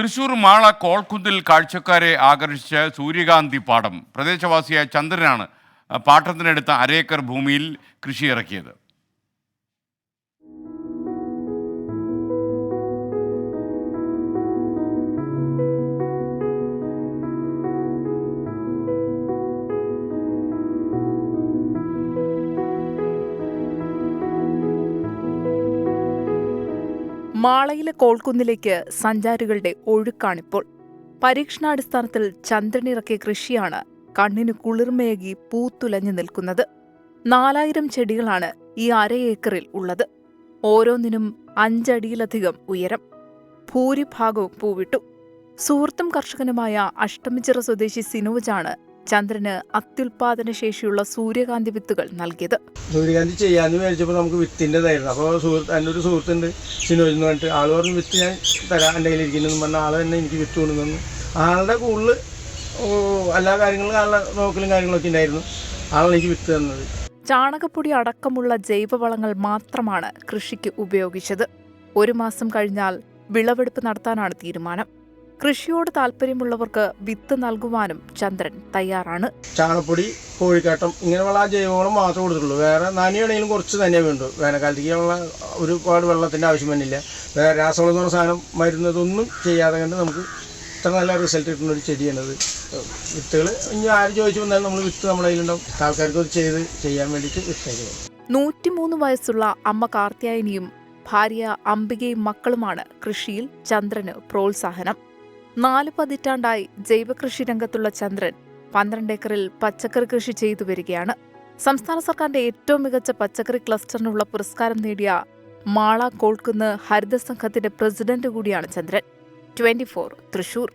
തൃശൂർ മാള കോൾക്കുന്നിൽ കാഴ്ചക്കാരെ ആകർഷിച്ച സൂര്യകാന്തി പാടം. പ്രദേശവാസിയായ ചന്ദ്രനാണ് പാട്ടത്തിനെടുത്ത അരേക്കർ ഭൂമിയിൽ കൃഷി മാളയിലെ കോൾക്കുന്നിലേക്ക് സഞ്ചാരികളുടെ ഒഴുക്കാണിപ്പോൾ. പരീക്ഷണാടിസ്ഥാനത്തിൽ ചന്ദ്രനിറക്കിയ കൃഷിയാണ് കണ്ണിന് കുളിർമയകി പൂത്തുലഞ്ഞു നിൽക്കുന്നത്. നാലായിരം ചെടികളാണ് ഈ അര ഏക്കറിൽ ഉള്ളത്. ഓരോന്നിനും അഞ്ചടിയിലധികം ഉയരം. ഭൂരിഭാഗവും പൂവിട്ടു. സുഹൃത്തും കർഷകനുമായ അഷ്ടമിച്ചിറ സ്വദേശി സിനോജാണ് ചന്ദ്രന് അത്യുൽപാദന ശേഷിയുള്ള സൂര്യകാന്തി വിത്തുകൾ നൽകിയത്. സൂര്യകാന്തി ചെയ്യാന്ന് വിചാരിച്ചപ്പോൾ നമുക്ക് വിത്തിന്റെതായിരുന്നു. അപ്പോൾ സുഹൃത്ത് എന്റെ ഒരു സുഹൃത്തുണ്ട് സിനോജ് എന്ന് പറഞ്ഞിട്ട്. ആൾ പറഞ്ഞു വിത്ത് ഞാൻ തരാൻ എന്റെ കയ്യിലിരിക്കുന്നു പറഞ്ഞ ആൾ തന്നെ എനിക്ക് വിത്ത് കൊണ്ടുവന്നു. ആളുടെ കൂടുതൽ എല്ലാ കാര്യങ്ങളും ആളുടെ നോക്കലും കാര്യങ്ങളൊക്കെ ഉണ്ടായിരുന്നു. ആളാണ് എനിക്ക് വിത്ത് തന്നത്. ചാണകപ്പൊടി അടക്കമുള്ള ജൈവവളങ്ങൾ മാത്രമാണ് കൃഷിക്ക് ഉപയോഗിച്ചത്. ഒരു മാസം കഴിഞ്ഞാൽ വിളവെടുപ്പ് നടത്താനാണ് തീരുമാനം. കൃഷിയോട് താല്പര്യമുള്ളവർക്ക് വിത്ത് നൽകുവാനും ചന്ദ്രൻ തയ്യാറാണ്. ചാണപ്പൊടി കോഴിക്കാട്ടം ഇങ്ങനെയുള്ള ജൈവവളം മാത്രമേ കൊടുത്തിട്ടുള്ളൂ. വേറെ നനയാണെങ്കിലും കുറച്ച് തന്നെ വേണ്ടു. വേനൽക്കാലത്തേക്കുള്ള ഒരുപാട് വെള്ളത്തിന്റെ ആവശ്യം തന്നെയില്ല വേറെ രാസവളം എന്ന് പറഞ്ഞ സാധനം മരുന്നതൊന്നും ചെയ്യാതെ കണ്ട് നമുക്ക് ഇത്ര നല്ല റിസൾട്ട് കിട്ടുന്ന ഒരു ചെടിയാണത് വിത്തുകൾ ഇനി ആര് ചോദിച്ചു വന്നാലും നമ്മൾ വിത്ത് നമ്മുടെ കയ്യിലുണ്ടാവും. ആൾക്കാർക്ക് അത് ചെയ്ത് ചെയ്യാൻ വേണ്ടിയിട്ട് വിത്തേക്ക് നൂറ്റിമൂന്ന് വയസ്സുള്ള അമ്മ കാർത്യായനിയും ഭാര്യ അംബികയും മക്കളുമാണ് കൃഷിയിൽ ചന്ദ്രന് പ്രോത്സാഹനം. നാല് പതിറ്റാണ്ടായി ജൈവകൃഷി രംഗത്തുള്ള ചന്ദ്രൻ പന്ത്രണ്ട് ഏക്കറിൽ പച്ചക്കറി കൃഷി ചെയ്തു വരികയാണ്. സംസ്ഥാന സർക്കാരിന്റെ ഏറ്റവും മികച്ച പച്ചക്കറി ക്ലസ്റ്ററിനുള്ള പുരസ്കാരം നേടിയ മാള കോൾക്കുന്ന് ഹരിത സംഘത്തിന്റെ പ്രസിഡന്റ് കൂടിയാണ് ചന്ദ്രൻ. ട്വന്റി തൃശൂർ.